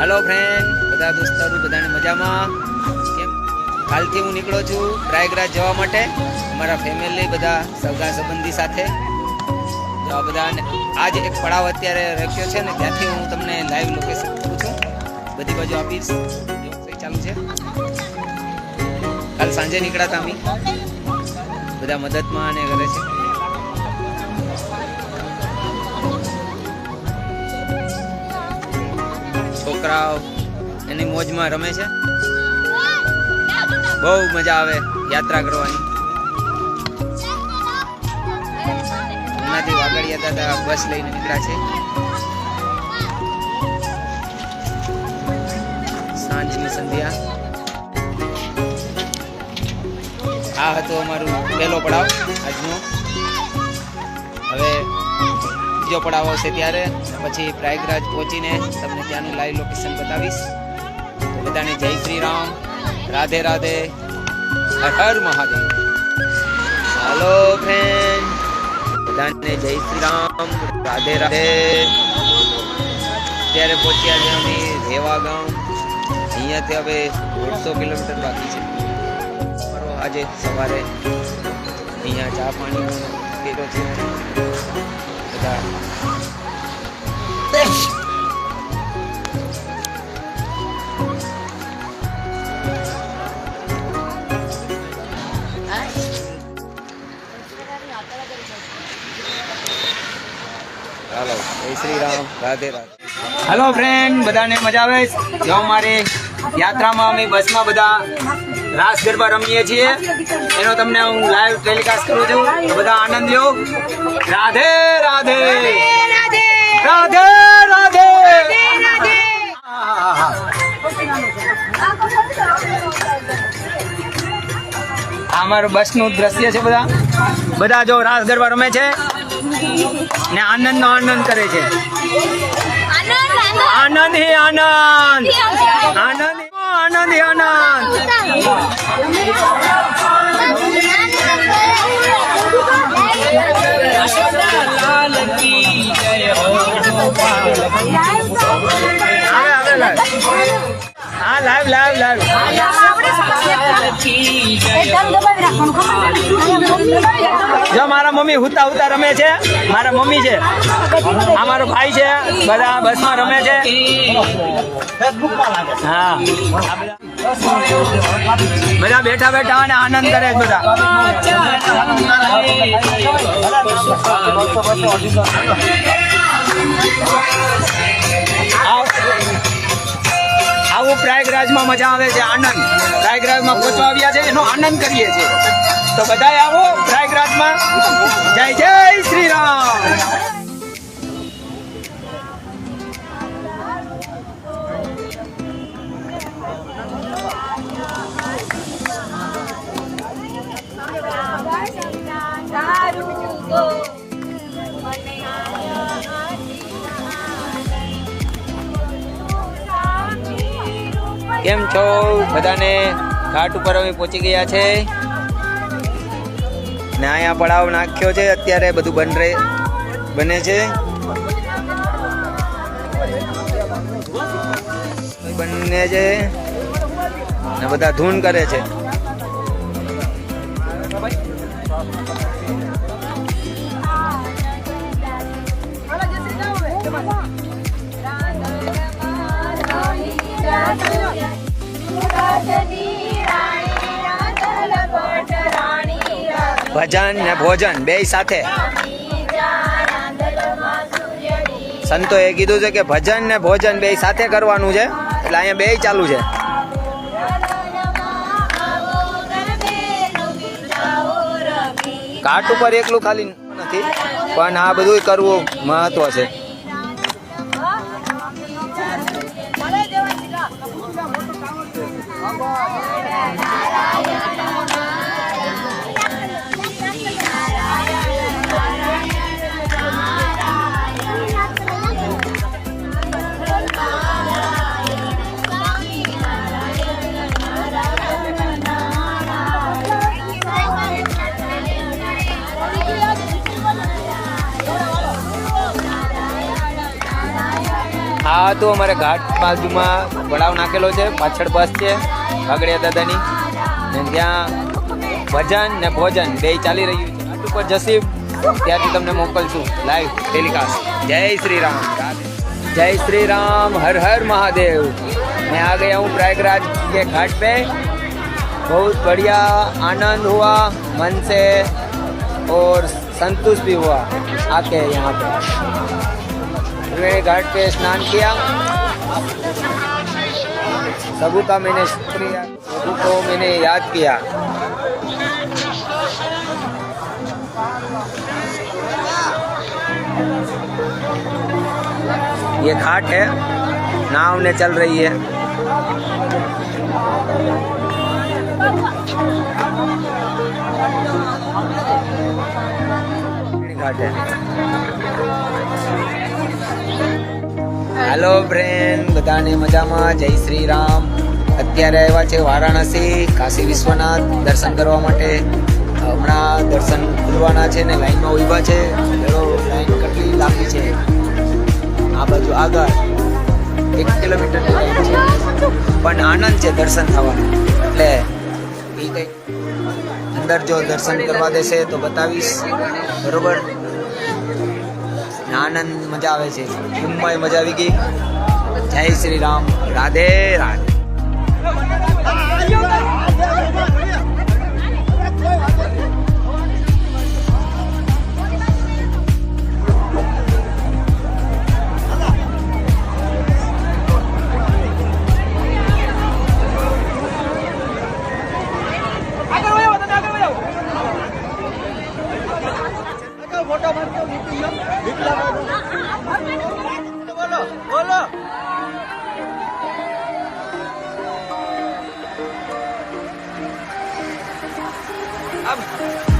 Hello friend બધા દોસ્તારો, બધાને મજામાં? કેમ? કાલથી હું નીકળો છું પ્રયાગરાજ જવા માટે. અમારા ફેમિલી બધા સગા સંબંધી સાથે. તો આ બધા આજ એક પડાવ અત્યારે રાખ્યો છે ને ત્યાંથી હું તમને લાઈવ લોકેશન આપું છું. બધી બાજુ આપીશ. ચાલુ છે. કાલ સાંજે નીકળ્યા હતા અમે. બધા મદદમાં અને કરે છે. છોકરાઓ એની મોજમાં રમે છે. બહુ મજા આવે યાત્રા કરવાની. હમણાંથી વાગડિયા દાદા બસ લઈને નીકળ્યા છે. સાંજની સંધ્યા. આ હતો અમારું પહેલો પડાવ આજનો. હવે બીજો પડાવ આવશે ત્યારે. પછી પ્રયાગરાજ પહોંચીને તમને ત્યાંનું લાઈવ લોકેશન બતાવીશ. તો બધાને જય શ્રી રામ. રાધે રાધે. હર હર મહાદેવ. હાલો ફ્રેન્ડ બધાને જય શ્રી રામ. રાધે રાધે. અત્યારે પહોંચ્યા છે અમે રેવા ગામ. અહીંયાથી હવે દોઢસો કિલોમીટર બાકી છે. આજે સવારે. અહીંયા ચા પાણી પીધો છે. બધા ચાલો જય શ્રી હેલો ફ્રેન્ડ બધાને મજા આવે? જો મારે યાત્રામાં, અમે બસમાં બધા રાસ ગરબા રમીએ છીએ. એનો તમને હું લાઈવ ટેલિકાસ્ટ કરું છું. બધા આનંદ લ્યો રાધે. રાધે રાધે. રાધે. અમારું બસનું દ્રશ્ય છે બધા. બધા જો રાસ ગરબા રમે છે ને આનંદ નો આનંદ કરે છે. આનંદ હે આનંદ. આનંદ આનંદ હે આનંદ જો મારા મમ્મી હુતા હુતા રમે છે, મારા મમ્મી છે, આ મારો ભાઈ છે, બધા બસમાં રમે છે. હા. બધા- બેઠા બેઠા અને આનંદ કરે છે બધા. આવ- પ્રયાગરાજમાં મજા આવે છે, આનંદ. પ્રયાગરાજમાં પહોંચવા આવ્યા એનો આનંદ કરીએ છીએ. તો બધાય આવો પ્રયાગરાજમાં. જય જય શ્રી રામ કેમ છો બધાને? ઘાટ ઉપર અમે પહોંચી ગયા છે ને અહીંયા પડાવ નાખ્યો છે અત્યારે બધું બન રહે બને છે બંને છે ને બધા ધૂન કરે છે ભજન ને ભોજન બે સાથે. સંતોએ કીધું છે કે ભજન ને ભોજન બે સાથે કરવાનું છે. એટલે અહીંયા બે ચાલુ છે. કાટ ઉપર એકલું ખાલી નથી, પણ આ બધું કરવું મહત્વ છે. Thank you. આ તો અમારે ઘાટ બાજુમાં વડાવ નાખેલો છે, પાછળ બસ છે કાગડિયા દાદાની. ને ત્યાં ભજન ને ભોજન, બે ચાલી રહ્યું છે. આટલું પર જસી ત્યાંથી તમને મોકલશું લાઈવ ટેલિકાસ્ટ જય શ્રી રામ જય શ્રી રામ હર હર મહાદેવ. મેં આ ગયા હું પ્રયાગરાજ કે ઘાટ પે. બહુ બઢિયા આનંદ હુઆ, મન સે और संतुष्ट भी हुआ आके यहाँ પર मैंने घाट पे स्नान किया। सबू का मैंने शुक्रिया, सबू को मैंने याद किया। ये घाट है, नाव ने चल रही है। घाट है। હેલો ફ્રેન્ડ બધાને મજામાં? જય શ્રી રામ. અત્યારે આવ્યા છે વારાણસી, કાશી વિશ્વનાથ દર્શન કરવા માટે. હમણાં દર્શન ખુલવાના છે ને લાઈનમાં ઊભા છે. ચલો, લાઈન કેટલી લાંબી છે? આ બાજુ આગળ. એક કિલોમીટરની લાઈન છે. પણ આનંદ છે દર્શન થવાનો. એટલે કંઈક અંદર જો દર્શન કરવા દેશે તો બતાવીશ. બરોબર? આનંદ મજા આવે છે. મુંબઈ મજા આવી ગઈ. જય શ્રી રામ. રાધે રાધે. I'm...